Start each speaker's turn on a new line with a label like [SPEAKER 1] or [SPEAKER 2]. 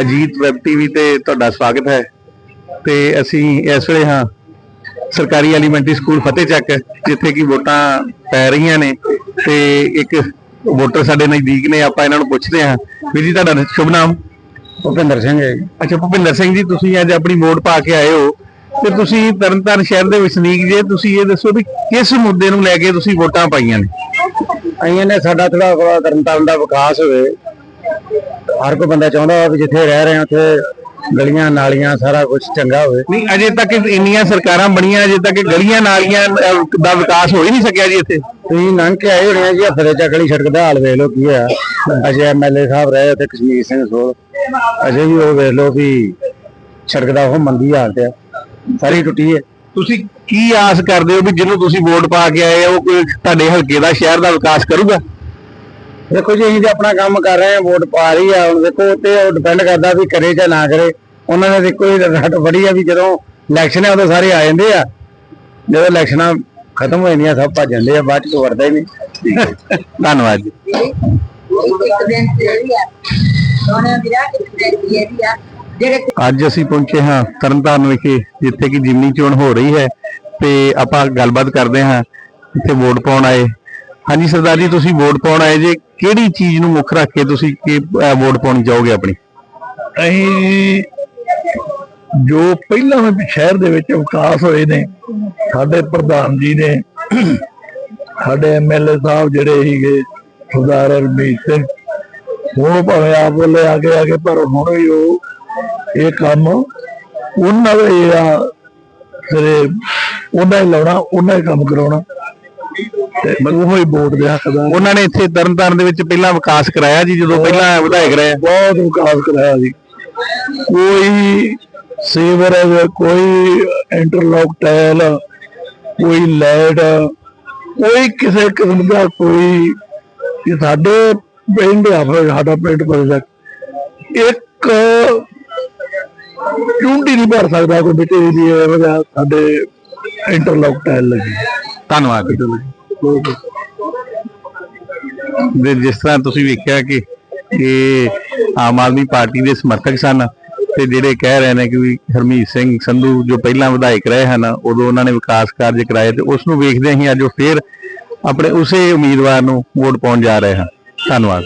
[SPEAKER 1] Ajit web TV ਤੇ ਤੁਹਾਡਾ ਸਵਾਗਤ ਹੈ। ਤੇ ਅਸੀਂ ਇਸ ਵੇਲੇ ਹਾਂ ਸਰਕਾਰੀ ਐਲੀਮੈਂਟਰੀ ਸਕੂਲ ਫਤਿਹ ਚੱਕ ਜਿੱਥੇ ਕਿ ਵੋਟਾਂ ਪੈ ਰਹੀਆਂ ਨੇ। ਤੇ ਇੱਕ ਵੋਟਰ ਸਾਡੇ ਨਜ਼ਦੀਕ ਨੇ ਆਪਾਂ ਇਹਨਾਂ ਨੂੰ ਪੁੱਛਦੇ ਹਾਂ। ਵੀਰ ਜੀ ਤੁਹਾਡਾ ਸ਼ੁਭ ਨਾਮ?
[SPEAKER 2] ਭੁਪਿੰਦਰ ਸਿੰਘ ਹੈ।
[SPEAKER 1] ਅੱਛਾ ਭੁਪਿੰਦਰ ਸਿੰਘ ਜੀ ਤੁਸੀਂ ਅੱਜ ਆਪਣੀ ਵੋਟ ਪਾ ਕੇ ਆਏ ਹੋ। ਤੇ ਤੁਸੀਂ ਤਰਨਤਾਰਨ ਸ਼ਹਿਰ ਦੇ ਵਸਨੀਕ ਜੇ ਤੁਸੀਂ ਇਹ ਦੱਸੋ ਵੀ ਕਿਸ ਮੁੱਦੇ ਨੂੰ ਲੈ ਕੇ ਤੁਸੀਂ ਵੋਟਾਂ ਪਾਈਆਂ ਨੇ?
[SPEAKER 2] ਅਸੀਂ ਨੇ ਸਾਡਾ ਥੋੜਾ ਥੋੜਾ ਤਰਨਤਾਰਨ ਦਾ ਵਿਕਾਸ ਹੋਵੇ। ਹਰ ਕੋਈ ਬੰਦਾ ਚਾਹੁੰਦਾ ਵੀ ਜਿੱਥੇ ਰਹਿ ਰਹੇ ਹਾਂ ਉੱਥੇ ਗਲੀਆਂ ਨਾਲੀਆਂ ਸਾਰਾ ਕੁਝ ਚੰਗਾ ਹੋਵੇ।
[SPEAKER 1] ਨਹੀਂ ਅਜੇ ਤੱਕ ਇੰਨੀਆਂ ਸਰਕਾਰਾਂ ਬਣੀਆਂ ਅਜੇ ਤੱਕ ਗਲੀਆਂ ਨਾਲੀਆਂ ਅਹ, ਦਾ ਵਿਕਾਸ ਹੋ ਹੀ ਨਹੀਂ ਸਕਿਆ ਜੀ ਇੱਥੇ।
[SPEAKER 2] ਤੁਸੀਂ ਲੰਘ ਕੇ ਆਏ ਹੋਣੇ ਆ ਜੀ ਹਫ਼ਤੇ ਚੱਕ ਵਾਲੀ ਸੜਕ ਦਾ ਹਾਲ ਵੇਖ ਲਓ ਕੀ ਹੋਇਆ। ਅਜੇ ਐਮਐਲਏ ਸਾਹਿਬ ਰਹੇ ਉੱਥੇ ਕਸ਼ਮੀਰ ਸਿੰਘ ਸੋਲ ਅਜੇ ਵੀ ਉਹ ਵੇਖ ਲਓ ਵੀ ਸੜਕ ਦਾ ਉਹ ਮੰਦੀ ਹਾਲਤ ਆ। ਸਾਰੀ ਟੁੱਟੀ ਹੈ।
[SPEAKER 1] ਤੁਸੀਂ ਕੀ ਆਸ ਕਰਦੇ ਹੋ ਵੀ ਜਿਹਨੂੰ ਤੁਸੀਂ ਵੋਟ ਪਾ ਕੇ ਆਏ ਹੋ ਉਹ ਕੋਈ ਤੁਹਾਡੇ ਹਲਕੇ ਦਾ ਸ਼ਹਿਰ ਦਾ ਵਿਕਾਸ ਕਰੂਗਾ?
[SPEAKER 2] ਦੇਖੋ ਜੀ, ਅਸੀਂ ਤੇ ਆਪਣਾ ਕੰਮ ਕਰ ਰਹੇ ਹਾਂ, ਵੋਟ ਪਾ ਰਹੀ ਆ। ਹੁਣ ਦੇਖੋ ਤੇ ਉਹ ਡਿਪੈਂਡ ਕਰਦਾ ਵੀ ਕਰੇ ਜਾਂ ਨਾ ਕਰੇ। ਉਹਨਾਂ ਨੇ ਦੇਖੋ, ਇਹ ਰੱਟ ਫੜੀ ਆ ਵੀ ਜਦੋਂ ਇਲੈਕਸ਼ਨ ਹੈ ਉਦੋਂ ਸਾਰੇ ਆ ਜਾਂਦੇ ਆ। ਜਦੋਂ ਇਲੈਕਸ਼ਨਾਂ ਖਤਮ ਹੋ ਜਾਂਦੀਆਂ, ਸਭ ਭੱਜ ਜਾਂਦੇ ਆ, ਬਾਅਦ ਚ ਕੋਈ ਵਰਦਾ ਹੀ ਨਹੀਂ।
[SPEAKER 1] ਧੰਨਵਾਦ ਜੀ। ਅੱਜ ਅਸੀਂ ਪਹੁੰਚੇ ਹਾਂ ਤਰਨਤਾਰਨ ਵਿਖੇ, ਜਿੱਥੇ ਕਿ ਜਿਮਨੀ ਚੋਣ ਹੋ ਰਹੀ ਹੈ ਤੇ ਆਪਾਂ ਗੱਲਬਾਤ ਕਰਦੇ ਹਾਂ, ਇੱਥੇ ਵੋਟ ਪਾਉਣ ਆਏ ਹਾਂਜੀ ਸਰਦਾਰ ਜੀ, ਤੁਸੀਂ ਵੋਟ ਪਾਉਣ ਆਏ ਜੇ, ਕਿਹੜੀ ਚੀਜ਼ ਨੂੰ ਮੁੱਖ ਰੱਖ ਕੇ ਤੁਸੀਂ ਕੀ ਵੋਟ ਪਾਉਣੀ ਚਾਹੋਗੇ ਆਪਣੀ?
[SPEAKER 3] ਅਸੀਂ ਜੋ ਪਹਿਲਾਂ ਸ਼ਹਿਰ ਦੇ ਵਿੱਚ ਵਿਕਾਸ ਹੋਏ ਨੇ, ਸਾਡੇ ਪ੍ਰਧਾਨ ਜੀ ਨੇ, ਸਾਡੇ ਐਮਐਲਏ ਸਾਹਿਬ ਜਿਹੜੇ ਸੀਗੇ, ਸਰਦਾਰ ਰਮੀਤ ਸਿੰਘ, ਹੁਣ ਭਾਵੇਂ ਆਪ ਵੱਲੇ ਆ ਕੇ ਆ ਕੇ ਪਰ ਹੁਣ ਵੀ ਉਹ ਇਹ ਕੰਮ ਉਹਨਾਂ ਦਾ ਹੀ ਆ ਸਿਰੇ ਉਹਨਾਂ ਹੀ ਲਾਉਣਾ, ਉਹਨਾਂ ਹੀ ਕੰਮ ਕਰਾਉਣਾ। ਉਹ ਹੀ ਵੋਟ ਦੇ ਹੱਕਦਾਰ
[SPEAKER 1] ਉਹਨਾਂ ਨੇ ਇੱਥੇ ਤਰਨਤਾਰਨ ਦੇ ਵਿੱਚ ਪਹਿਲਾਂ ਵਿਕਾਸ ਕਰਾਇਆ ਜੀ ਜਦੋਂ ਪਹਿਲਾਂ ਵਿਧਾਇਕ ਰਹੇ।
[SPEAKER 3] ਬਹੁਤ ਵਿਕਾਸ ਕਰਾਇਆ ਸੀ ਕੋਈ ਸੀਵਰੇਜ ਕੋਈ ਇੰਟਰਲੌਕ ਟਾਇਲ ਕੋਈ ਲਾਈਟ ਕੋਈ ਕਿਸੇ ਕਿਸਮ ਦਾ ਕੋਈ ਇਹ ਸਾਡੇ ਪਿੰਡ ਆ ਸਾਡਾ ਪਿੰਡ ਪ੍ਰੋਜੈਕਟ ਇੱਕ ਚੁੰਡੀ ਨਹੀਂ ਭਰ ਸਕਦਾ ਕੋਈ ਬਿਟੇ ਦੀ ਸਾਡੇ ਇੰਟਰਲੌਕ ਟਾਇਲ ਲੱਗੀ।
[SPEAKER 1] ਧੰਨਵਾਦ। ਜੀ ਦੇ ਜਿਸ ਤਰ੍ਹਾਂ ਤੁਸੀਂ ਵੇਖਿਆ ਕਿ ਇਹ ਆਮ ਆਦਮੀ ਪਾਰਟੀ ਦੇ ਸਮਰਥਕ ਸਨ ਤੇ ਜਿਹੜੇ ਕਹਿ ਰਹੇ ਨੇ ਕਿ ਵੀ ਹਰਮੀਤ ਸਿੰਘ ਸੰਧੂ ਜੋ ਪਹਿਲਾਂ ਵਿਧਾਇਕ ਰਹੇ ਹਨ, ਉਦੋਂ ਉਹਨਾਂ ਨੇ ਵਿਕਾਸ ਕਾਰਜ ਕਰਾਏ ਤੇ ਉਸ ਨੂੰ ਵੇਖਦੇ ਅਸੀਂ ਅੱਜ ਉਹ ਫੇਰ ਆਪਣੇ ਉਸੇ ਉਮੀਦਵਾਰ ਨੂੰ ਵੋਟ ਪਾਉਣ ਜਾ ਰਹੇ ਹਨ। ਧੰਨਵਾਦ।